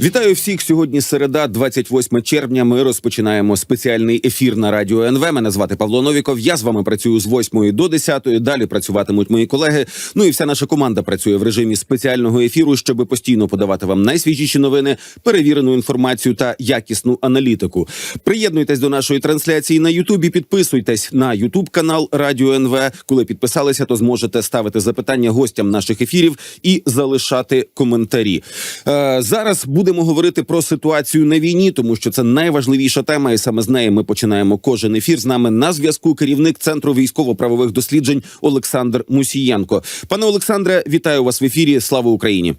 Вітаю всіх сьогодні. Середа, 28 червня. Ми розпочинаємо спеціальний ефір на радіо НВ. Мене звати Павло Новіков. Я з вами працюю з 8 до 10. Далі працюватимуть мої колеги. Ну і вся наша команда працює в режимі спеціального ефіру, щоб постійно подавати вам найсвіжіші новини, перевірену інформацію та якісну аналітику. Приєднуйтесь до нашої трансляції на Ютубі. Підписуйтесь на Ютуб канал Радіо НВ. Коли підписалися, то зможете ставити запитання гостям наших ефірів і залишати коментарі. Е, зараз будемо говорити про ситуацію на війні, тому що це найважливіша тема, і саме з неї ми починаємо кожен ефір. З нами на зв'язку керівник центру військово-правових досліджень Олександр Мусієнко. Пане Олександре, вітаю вас в ефірі. Слава Україні!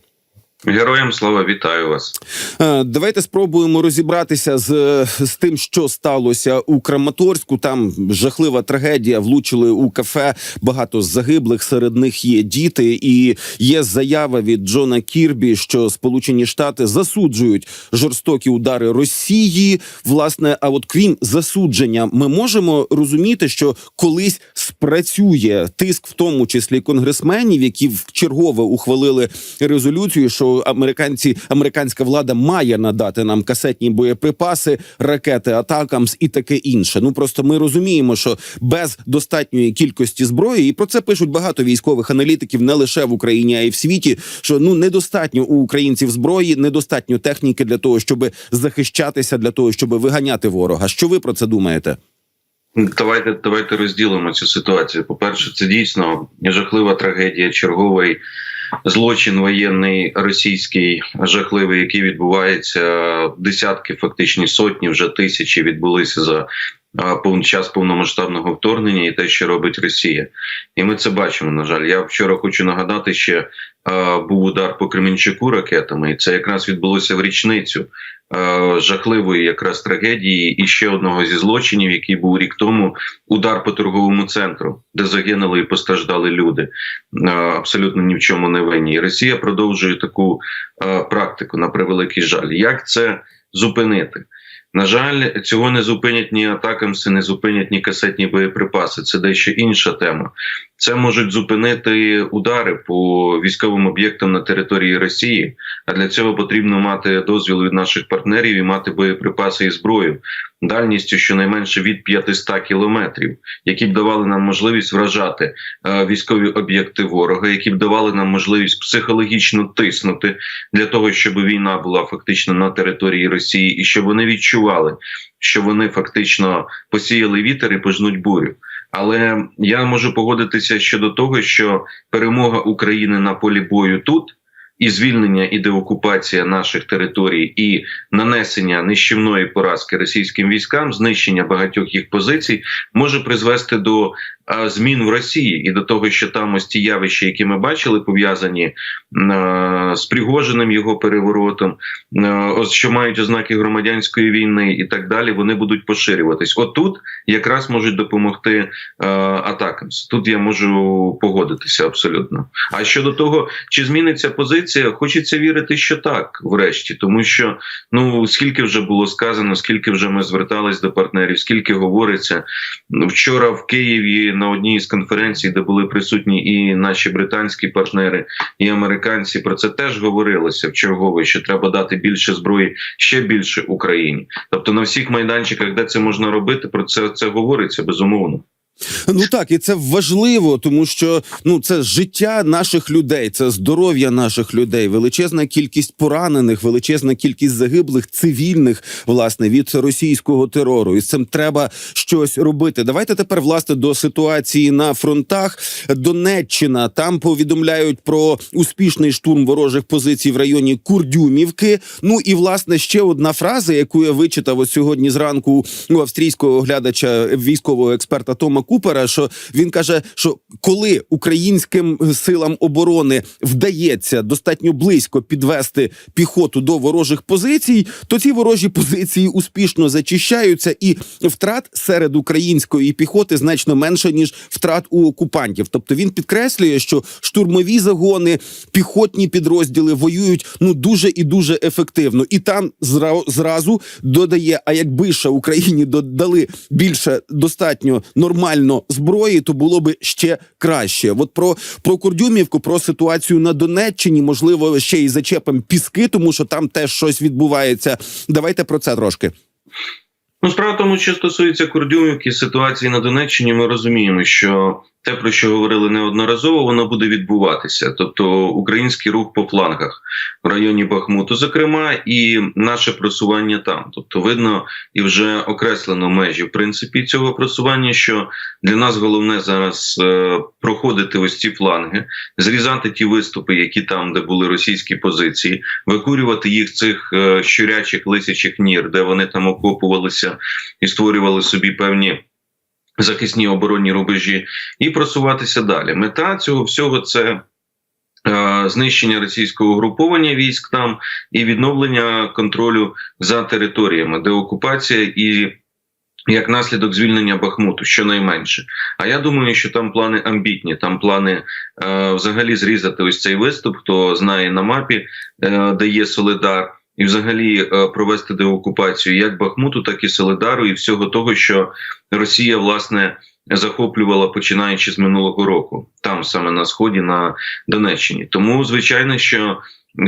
Героям слава вітаю вас. Е, Давайте спробуємо розібратися з, з тим, що сталося у Краматорську. Там жахлива трагедія. Влучили у кафе. Багато загиблих. Серед них є діти, і є заява від Джона Кірбі, що Сполучені Штати засуджують жорстокі удари Росії. Власне, а от крім засудження, ми можемо розуміти, що колись спрацює тиск, в тому числі конгресменів, які вчергове ухвалили резолюцію, що американці, американська влада має надати нам касетні боєприпаси, ракети Атакамс і таке інше. Ну просто ми розуміємо, що без достатньої кількості зброї, і про це пишуть багато військових аналітиків не лише в Україні, а й в світі. Що ну недостатньо у українців зброї, недостатньо техніки для того, щоб захищатися, для того, щоб виганяти ворога. Що ви про це думаєте? Давайте давайте розділимо цю ситуацію. По перше, це дійсно жахлива трагедія, черговий злочин воєнний російський жахливий, який відбувається десятки, фактично сотні, вже тисячі відбулися за час повномасштабного вторгнення і те, що робить Росія, і ми це бачимо. На жаль, я вчора хочу нагадати, що був удар по Кременчуку ракетами, і це якраз відбулося в річницю жахливої якраз трагедії і ще одного зі злочинів, який був рік тому удар по торговому центру, де загинули і постраждали люди, е, абсолютно ні в чому не винні. Росія продовжує таку е, практику на превеликий жаль. Як це зупинити? На жаль, цього не зупинять ні атакамси, не зупинять ні касетні боєприпаси. Це дещо інша тема. Це можуть зупинити удари по військовим об'єктам на території Росії. А для цього потрібно мати дозвіл від наших партнерів і мати боєприпаси і зброю дальністю щонайменше від 500 кілометрів, які б давали нам можливість вражати е, військові об'єкти ворога, які б давали нам можливість психологічно тиснути для того, щоб війна була фактично на території Росії, і щоб вони відчували, що вони фактично посіяли вітер і пожнуть бурю. Але я можу погодитися щодо того, що перемога України на полі бою тут. І звільнення і деокупація наших територій, і нанесення нищівної поразки російським військам, знищення багатьох їх позицій може призвести до змін в Росії і до того, що там ось ті явища, які ми бачили, пов'язані з Пригожиним його переворотом, ось що мають ознаки громадянської війни і так далі, вони будуть поширюватись. Отут якраз можуть допомогти атакам. Тут я можу погодитися абсолютно. А щодо того, чи зміниться позиція, хочеться вірити, що так, врешті, тому що ну скільки вже було сказано, скільки вже ми звертались до партнерів, скільки говориться вчора в Києві на одній з конференцій, де були присутні і наші британські партнери, і американці, про це теж говорилося в чергове, що треба дати більше зброї ще більше Україні. Тобто на всіх майданчиках, де це можна робити, про це це говориться безумовно. Ну так, і це важливо, тому що ну це життя наших людей, це здоров'я наших людей, величезна кількість поранених, величезна кількість загиблих цивільних, власне, від російського терору. І з цим треба щось робити. Давайте тепер власне до ситуації на фронтах. Донеччина там повідомляють про успішний штурм ворожих позицій в районі Курдюмівки. Ну і власне ще одна фраза, яку я вичитав ось сьогодні зранку у австрійського оглядача військового експерта Тома Купера, що він каже, що коли українським силам оборони вдається достатньо близько підвести піхоту до ворожих позицій, то ці ворожі позиції успішно зачищаються, і втрат серед української піхоти значно менше ніж втрат у окупантів. Тобто він підкреслює, що штурмові загони, піхотні підрозділи воюють ну дуже і дуже ефективно, і там зра- зразу додає: а якби ще Україні додали більше достатньо нормальної максимально зброї, то було би ще краще. От про, про Курдюмівку, про ситуацію на Донеччині, можливо, ще й зачепим піски, тому що там теж щось відбувається. Давайте про це трошки. Ну, справа тому, що стосується Курдюмівки, ситуації на Донеччині, ми розуміємо, що те, про що говорили неодноразово, воно буде відбуватися. Тобто український рух по флангах в районі Бахмуту, зокрема, і наше просування там. Тобто, видно і вже окреслено межі в принципі цього просування. Що для нас головне зараз е, проходити ось ці фланги, зрізати ті виступи, які там, де були російські позиції, викурювати їх цих е, щурячих лисячих нір, де вони там окопувалися і створювали собі певні захисні оборонні рубежі, і просуватися далі. Мета цього всього це. е, Знищення російського угруповання військ там і відновлення контролю за територіями, деокупація і як наслідок звільнення Бахмуту, щонайменше. А я думаю, що там плани амбітні, там плани е, взагалі зрізати ось цей виступ, хто знає на мапі, е, де є Солидар, і взагалі е, провести деокупацію як Бахмуту, так і Солидару, і всього того, що Росія власне захоплювала починаючи з минулого року, там саме на сході на Донеччині. Тому звичайно, що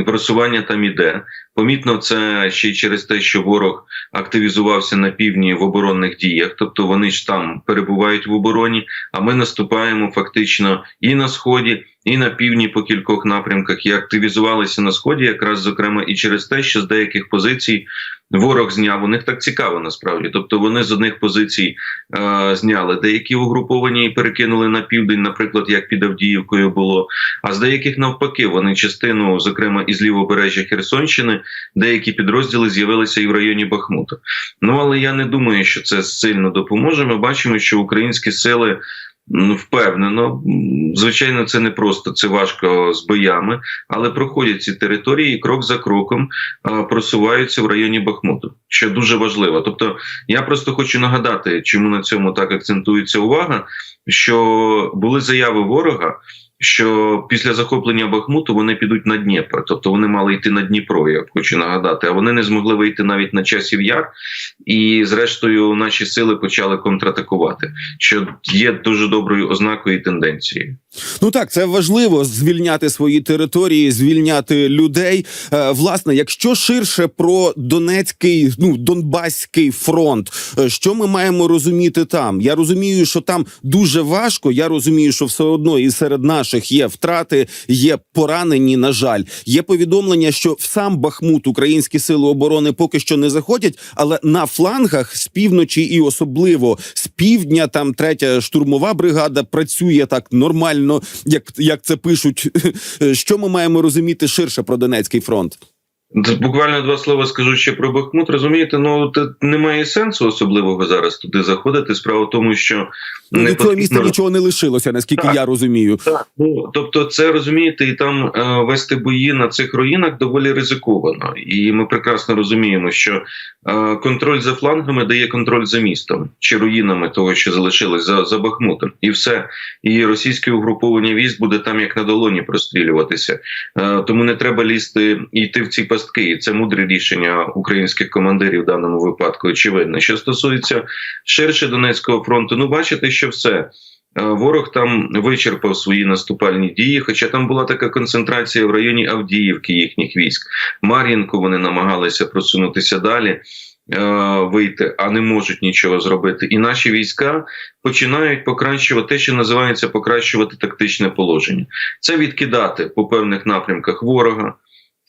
просування там іде. Помітно це ще й через те, що ворог активізувався на півдні в оборонних діях, тобто вони ж там перебувають в обороні. А ми наступаємо фактично і на сході, і на півдні по кількох напрямках. І активізувалися на сході, якраз зокрема, і через те, що з деяких позицій ворог зняв. У них так цікаво насправді. Тобто вони з одних позицій е, зняли деякі угруповані і перекинули на південь, наприклад, як під Авдіївкою було. А з деяких навпаки, вони частину, зокрема із лівобережжя Херсонщини, деякі підрозділи з'явилися і в районі Бахмута. Ну але я не думаю, що це сильно допоможе. Ми бачимо, що українські сили. Впевнено, звичайно, це не просто, це важко з боями, але проходять ці території і крок за кроком просуваються в районі Бахмуту, що дуже важливо. Тобто, я просто хочу нагадати, чому на цьому так акцентується увага, що були заяви ворога. Що після захоплення Бахмуту вони підуть на Дніпро, тобто вони мали йти на Дніпро, я хочу нагадати, а вони не змогли вийти навіть на часів яр, і зрештою наші сили почали контратакувати, що є дуже доброю ознакою і тенденцією. Ну так, це важливо звільняти свої території, звільняти людей. Е, власне, якщо ширше про Донецький, ну Донбаський фронт, е, що ми маємо розуміти там? Я розумію, що там дуже важко. Я розумію, що все одно і серед наших є втрати, є поранені. На жаль, є повідомлення, що в сам Бахмут українські сили оборони поки що не заходять, але на флангах з півночі і особливо з півдня, там третя штурмова бригада працює так нормально, як, як це пишуть. Що ми маємо розуміти ширше про Донецький фронт? Буквально два слова скажу ще про Бахмут. Розумієте, ну т- немає сенсу особливого зараз туди заходити. Справа в тому, що Ну, від цього потрібно- нічого не лишилося, наскільки Так. я розумію. Так, ну тобто, це розумієте, і там е, вести бої на цих руїнах доволі ризиковано, і ми прекрасно розуміємо, що е, контроль за флангами дає контроль за містом чи руїнами того, що залишилось за, за Бахмутом, і все. І російське угруповання військ буде там як на долоні прострілюватися. Е, тому не треба лізти і йти в ці пастки. І це мудре рішення українських командирів в даному випадку. Очевидно, що стосується ширше Донецького фронту, ну бачите, що все. Е, Ворог там вичерпав свої наступальні дії, хоча там була така концентрація в районі Авдіївки їхніх військ. Мар'їнку вони намагалися просунутися далі, е, вийти, а не можуть нічого зробити. І наші війська починають покращувати те, що називається покращувати тактичне положення. Це відкидати по певних напрямках ворога.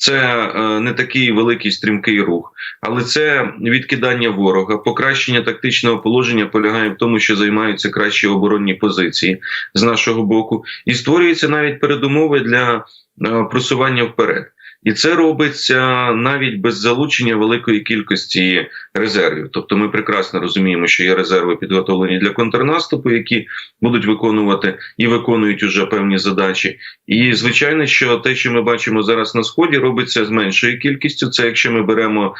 Це е, не такий великий стрімкий рух, але це відкидання ворога, покращення тактичного положення полягає в тому, що займаються кращі оборонні позиції з нашого боку, і створюються навіть передумови для е, просування вперед. І це робиться навіть без залучення великої кількості резервів. Тобто, ми прекрасно розуміємо, що є резерви підготовлені для контрнаступу, які будуть виконувати і виконують уже певні задачі. І звичайно, що те, що ми бачимо зараз на сході, робиться з меншою кількістю. Це якщо ми беремо е,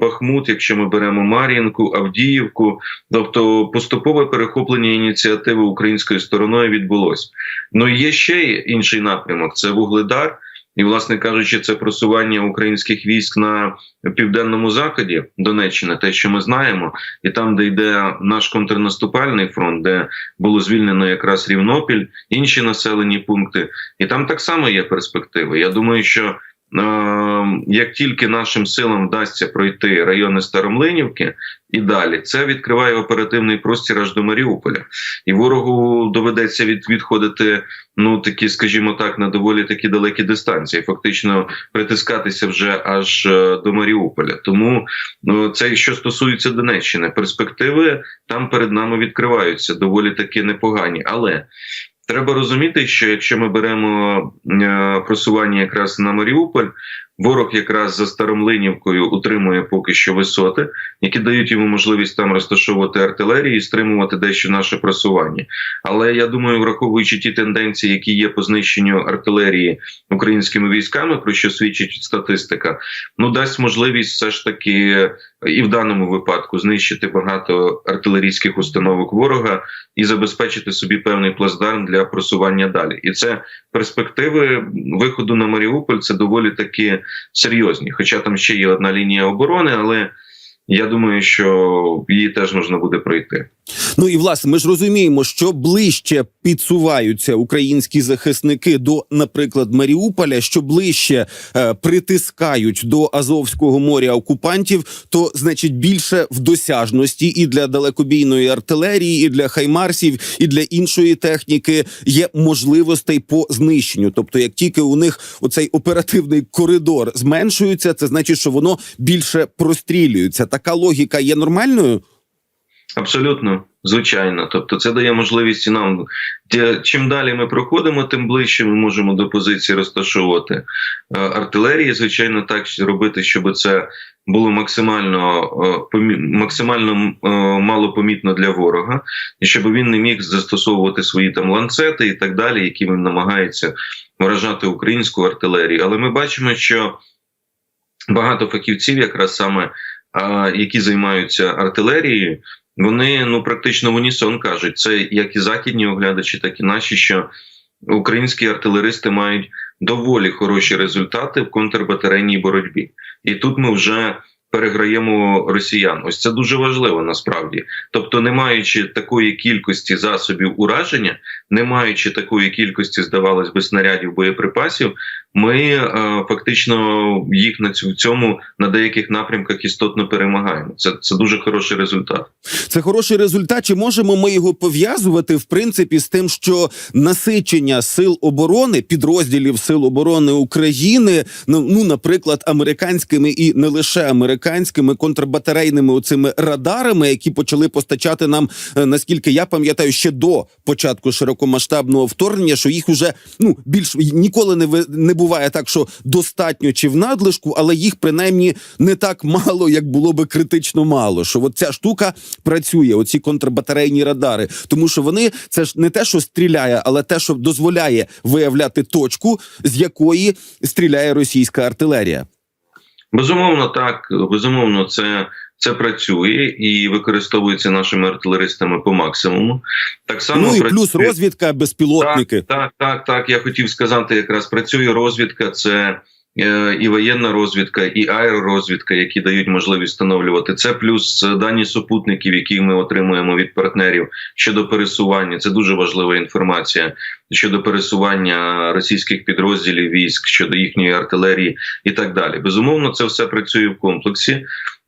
Бахмут, якщо ми беремо Мар'їнку, Авдіївку, тобто поступове перехоплення ініціативи українською стороною відбулось. Ну є ще інший напрямок: це Вугледар. І, власне кажучи, це просування українських військ на південному заході Донеччини, те, що ми знаємо, і там, де йде наш контрнаступальний фронт, де було звільнено якраз Рівнопіль, інші населені пункти, і там так само є перспективи. Я думаю, що як тільки нашим силам вдасться пройти райони Старомлинівки і далі, це відкриває оперативний простір аж до Маріуполя, і ворогу доведеться від, відходити. Ну такі, скажімо так, на доволі такі далекі дистанції, фактично притискатися вже аж е, до Маріуполя. Тому ну, це що стосується Донеччини, перспективи там перед нами відкриваються доволі таки непогані. Але треба розуміти, що якщо ми беремо е, просування якраз на Маріуполь, ворог якраз за Старомлинівкою утримує поки що висоти, які дають йому можливість там розташовувати артилерію і стримувати дещо наше просування. Але я думаю, враховуючи ті тенденції, які є по знищенню артилерії українськими військами, про що свідчить статистика, ну дасть можливість все ж таки і в даному випадку знищити багато артилерійських установок ворога і забезпечити собі певний плацдарм для просування далі. І це перспективи виходу на Маріуполь це доволі таки серйозні. Хоча там ще є одна лінія оборони, але я думаю, що її теж можна буде пройти. Ну і власне, ми ж розуміємо, що ближче підсуваються українські захисники до, наприклад, Маріуполя, що ближче е, притискають до Азовського моря окупантів, то значить більше в досяжності і для далекобійної артилерії, і для хаймарсів, і для іншої техніки є можливостей по знищенню. Тобто, як тільки у них оцей оперативний коридор зменшується, це значить, що воно більше прострілюється. Така логіка є нормальною. Абсолютно, звичайно. Тобто, це дає можливість нам. Чим далі ми проходимо, тим ближче ми можемо до позиції розташовувати е, артилерії. Звичайно, так робити, щоб це було максимально е, максимально е, мало помітно для ворога, і щоб він не міг застосовувати свої там ланцети і так далі, які він намагається вражати українську артилерію. Але ми бачимо, що багато фахівців, якраз саме які займаються артилерією, вони ну практично в унісон кажуть, це як і західні оглядачі, так і наші, що українські артилеристи мають доволі хороші результати в контрбатарейній боротьбі, і тут ми вже переграємо росіян. Ось це дуже важливо насправді. Тобто, не маючи такої кількості засобів ураження, не маючи такої кількості, здавалось би, снарядів боєприпасів, ми е, фактично їх на цю цьому на деяких напрямках істотно перемагаємо. Це, це дуже хороший результат. Це хороший результат. Чи можемо ми його пов'язувати в принципі з тим, що насичення сил оборони, підрозділів сил оборони України, ну, ну наприклад, американськими і не лише американськими контрбатарейними оцими радарами, які почали постачати нам, е, наскільки я пам'ятаю, ще до початку широкомасштабного вторгнення, що їх уже ну більш ніколи не не буває так, що достатньо чи в надлишку, але їх принаймні не так мало, як було би критично мало. Що от ця штука працює, оці контрбатарейні радари, тому що вони це ж не те, що стріляє, але те, що дозволяє виявляти точку, з якої стріляє російська артилерія. Безумовно, так безумовно, це. Це працює і використовується нашими артилеристами по максимуму. Так само ну і працює- плюс розвідка, безпілотники. Так, так, так, так. Я хотів сказати, якраз працює розвідка. Це і воєнна розвідка, і аеророзвідка, які дають можливість встановлювати це. Плюс е, дані супутників, які ми отримуємо від партнерів щодо пересування. Це дуже важлива інформація щодо пересування російських підрозділів військ, щодо їхньої артилерії і так далі. Безумовно, це все працює в комплексі.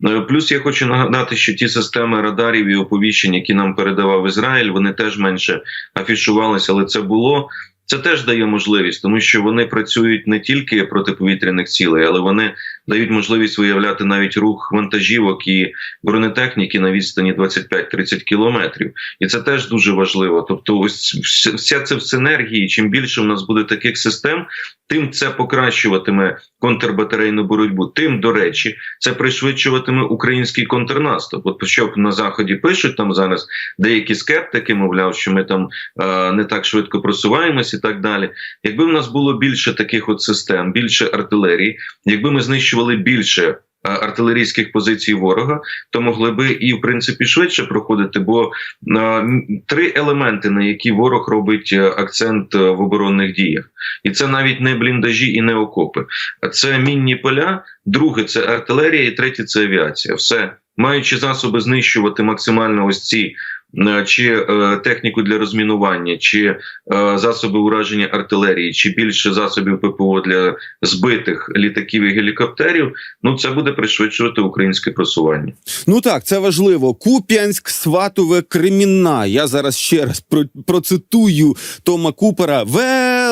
Е, Плюс я хочу нагадати, що ті системи радарів і оповіщень, які нам передавав Ізраїль, вони теж менше афішувалися, але це було. Це теж дає можливість, тому що вони працюють не тільки проти повітряних цілей, але вони дають можливість виявляти навіть рух вантажівок і бронетехніки на відстані 25-30 кілометрів. І це теж дуже важливо. Тобто, ось вся- це в синергії. Чим більше в нас буде таких систем, тим це покращуватиме контрбатарейну боротьбу. Тим, до речі, це пришвидшуватиме український контрнаступ. От що на заході пишуть там зараз деякі скептики, мовляв, що ми там е, не так швидко просуваємось і так далі. Якби в нас було більше таких от систем, більше артилерії, якби ми знищували більше е, артилерійських позицій ворога, то могли би і в принципі швидше проходити. Бо е, три елементи, на які ворог робить е, акцент в оборонних діях, і це навіть не бліндажі і не окопи. Це мінні поля, друге це артилерія, і третє це авіація. Все маючи засоби знищувати максимально ось ці. Е, Чи е, техніку для розмінування, чи е, засоби ураження артилерії, чи більше засобів ППО для збитих літаків і гелікоптерів, ну це буде пришвидшувати українське просування. Ну так, це важливо. Куп'янськ, Сватове, Кремінна. Я зараз ще раз про- процитую Тома Купера.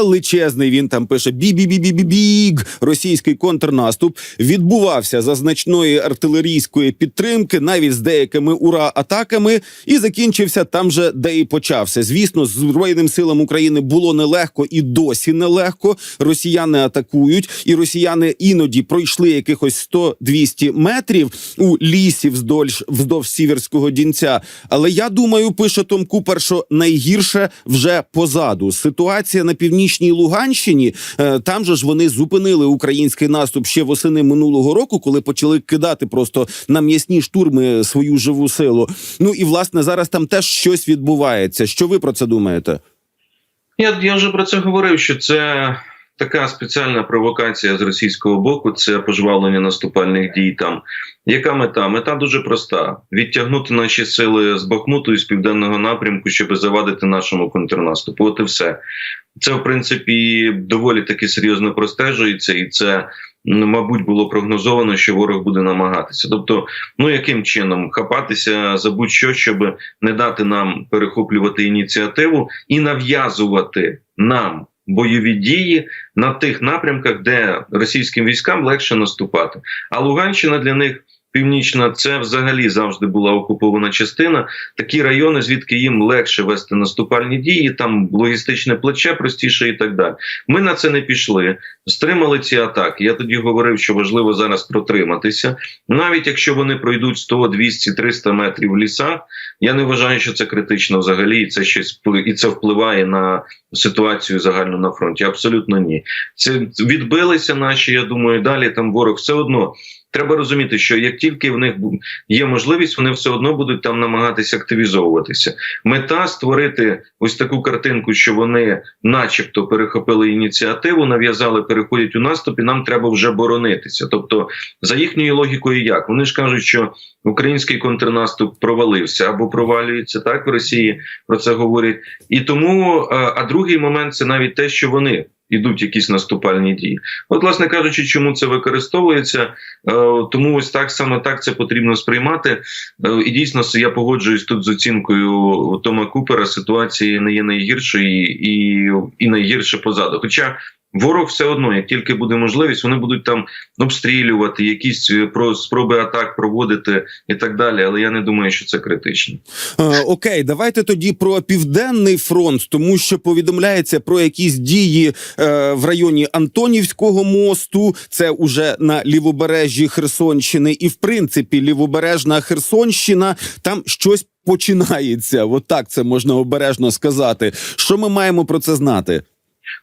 Величезний він там пише бі бі бі бі бі біг Російський контрнаступ відбувався за значної артилерійської підтримки, навіть з деякими ура-атаками, і закінчився там же, де і почався. Звісно, збройним силам України було нелегко і досі нелегко. Росіяни атакують, і росіяни іноді пройшли якихось 100-200 метрів у лісі вздовж вздовж сіверського дінця. Але я думаю, пише Том Купер, що найгірше вже позаду. Ситуація на північній Луганщині. е, Там же ж вони зупинили український наступ ще восени минулого року, коли почали кидати просто на м'ясні штурми свою живу силу. Ну і власне зараз там теж щось відбувається. Що ви про це думаєте? Я, я вже про це говорив, що це така спеціальна провокація з російського боку, це пожвавлення наступальних дій там. Яка мета? Мета дуже проста: відтягнути наші сили з Бахмуту і з південного напрямку, щоб завадити нашому контрнаступу. От і все. Це, в принципі, доволі таки серйозно простежується, і це, ну, мабуть, було прогнозовано, що ворог буде намагатися. Тобто, ну яким чином хапатися за будь-що, щоб не дати нам перехоплювати ініціативу і нав'язувати нам бойові дії на тих напрямках, де російським військам легше наступати. А Луганщина для них. Північна це взагалі завжди була окупована частина. Такі райони, звідки їм легше вести наступальні дії, там логістичне плече простіше і так далі. Ми на це не пішли, стримали ці атаки. Я тоді говорив, що важливо зараз протриматися. Навіть якщо вони пройдуть 100, 200, 300 метрів в лісах, я не вважаю, що це критично взагалі, і це щось і це впливає на ситуацію загальну на фронті. Абсолютно ні. Це відбилися наші. Я думаю, далі там ворог все одно. Треба розуміти, що як тільки в них є можливість, вони все одно будуть там намагатися активізовуватися. Мета створити ось таку картинку, що вони, начебто, перехопили ініціативу, нав'язали, переходять у наступ, і нам треба вже боронитися. Тобто, за їхньою логікою, як вони ж кажуть, що український контрнаступ провалився або провалюється так в Росії. Про це говорять. І тому, е, а другий момент це навіть те, що вони. Ідуть якісь наступальні дії, от, власне кажучи, чому це використовується, Е, тому ось так саме так це потрібно сприймати. Е, І дійсно я погоджуюсь тут з оцінкою Тома Купера. Ситуації не є найгіршою і, і найгірше позаду. Хоча ворог все одно, як тільки буде можливість, вони будуть там обстрілювати, якісь е, про спроби атак проводити і так далі. Але я не думаю, що це критично. Е, Окей, давайте тоді про південний фронт, тому що повідомляється про якісь дії е, в районі Антонівського мосту. Це уже на лівобережжі Херсонщини, і в принципі лівобережна Херсонщина там щось починається. От це можна обережно сказати. Що ми маємо про це знати?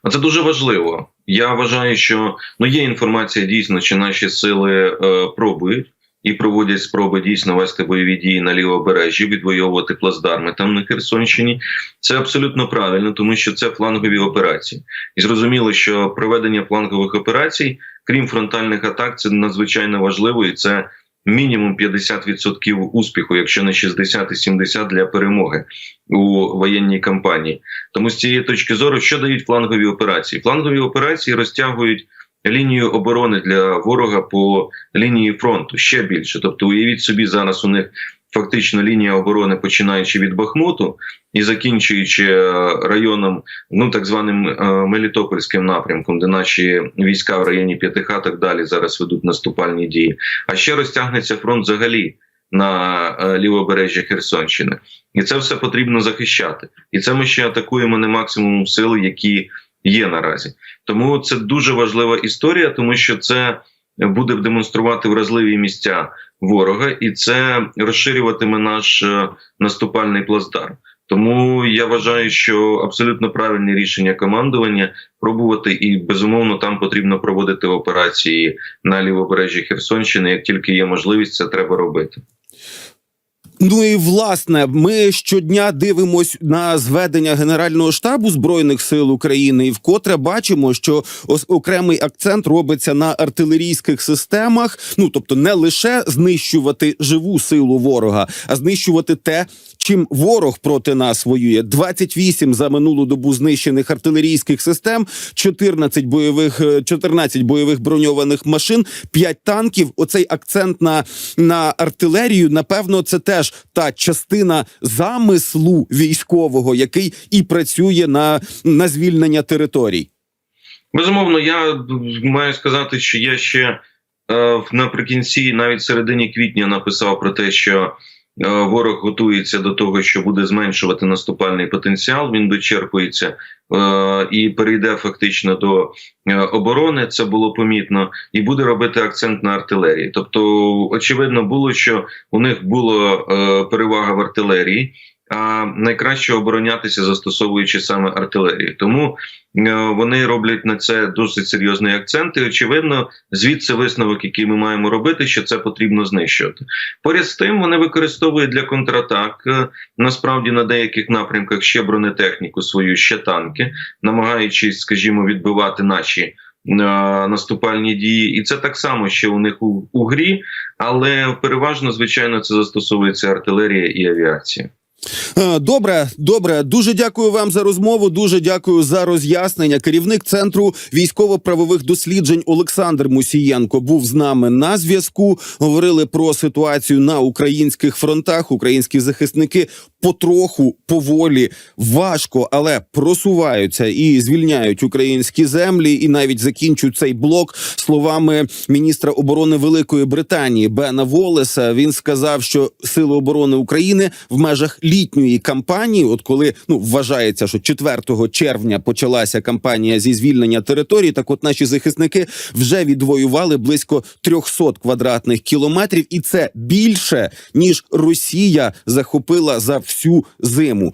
А Це дуже важливо. Я вважаю, що ну є інформація дійсно, що наші сили е, пробують і проводять спроби дійсно вести бойові дії на лівобережжі, відвоювати плацдарми там на Херсонщині. Це абсолютно правильно, тому що це флангові операції. І зрозуміло, що проведення флангових операцій, крім фронтальних атак, це надзвичайно важливо, і це мінімум 50% успіху, якщо не 60 і 70 для перемоги у воєнній кампанії. Тому з цієї точки зору, що дають флангові операції? Флангові операції розтягують лінію оборони для ворога по лінії фронту ще більше. Тобто, уявіть собі, зараз у них фактично лінія оборони, починаючи від Бахмуту і закінчуючи е, районом, ну так званим е, Мелітопольським напрямком, де наші війська в районі П'ятихаток далі зараз ведуть наступальні дії. А ще розтягнеться фронт взагалі. На е, лівобережжя Херсонщини, і це все потрібно захищати. І це ми ще атакуємо не максимум сил, які є наразі. Тому це дуже важлива історія, тому що це буде демонструвати вразливі місця ворога, і це розширюватиме наш е, наступальний плацдарм. Тому я вважаю, що абсолютно правильне рішення командування пробувати, і безумовно там потрібно проводити операції на лівобережжі Херсонщини. Як тільки є можливість, це треба робити. Ну і власне, ми щодня дивимось на зведення Генерального штабу збройних сил України, і вкотре бачимо, що ос- окремий акцент робиться на артилерійських системах. Ну тобто, не лише знищувати живу силу ворога, а знищувати те, чим ворог проти нас воює. 28 за минулу добу знищених артилерійських систем, 14 бойових, е, 14 бойових броньованих машин, 5 танків. Оцей акцент на, на артилерію, напевно, це теж та частина замислу військового, який і працює на, на звільнення територій. Безумовно, я маю сказати, що я ще е, наприкінці, навіть середині квітня, написав про те, що ворог готується до того, що буде зменшувати наступальний потенціал. Він дочерпується е, і перейде фактично до е, оборони. Це було помітно, і буде робити акцент на артилерії. Тобто, очевидно було, що у них була е, перевага в артилерії. А найкраще оборонятися застосовуючи саме артилерію, тому е, вони роблять на це досить серйозний акцент. І очевидно, звідси висновок, який ми маємо робити, що це потрібно знищувати. Поряд з тим, вони використовують для контратак е, насправді на деяких напрямках ще бронетехніку свою, ще танки, намагаючись, скажімо, відбивати наші. е, Наступальні дії, і це так само ще у них у, у грі, але переважно, звичайно, це застосовується артилерія і авіація. Е, Добре, добре. Дуже дякую вам за розмову. Дуже дякую за роз'яснення. Керівник центру військово-правових досліджень Олександр Мусієнко був з нами на зв'язку. Говорили про ситуацію на українських фронтах. Українські захисники потроху поволі важко, але просуваються і звільняють українські землі, і навіть закінчують цей блок словами міністра оборони Великої Британії Бена Волеса. Він сказав, що сили оборони України в межах літньої кампанії, от коли ну вважається, що 4 червня почалася кампанія зі звільнення території, так от наші захисники вже відвоювали близько 300 квадратних кілометрів, і це більше ніж Росія захопила за всю зиму.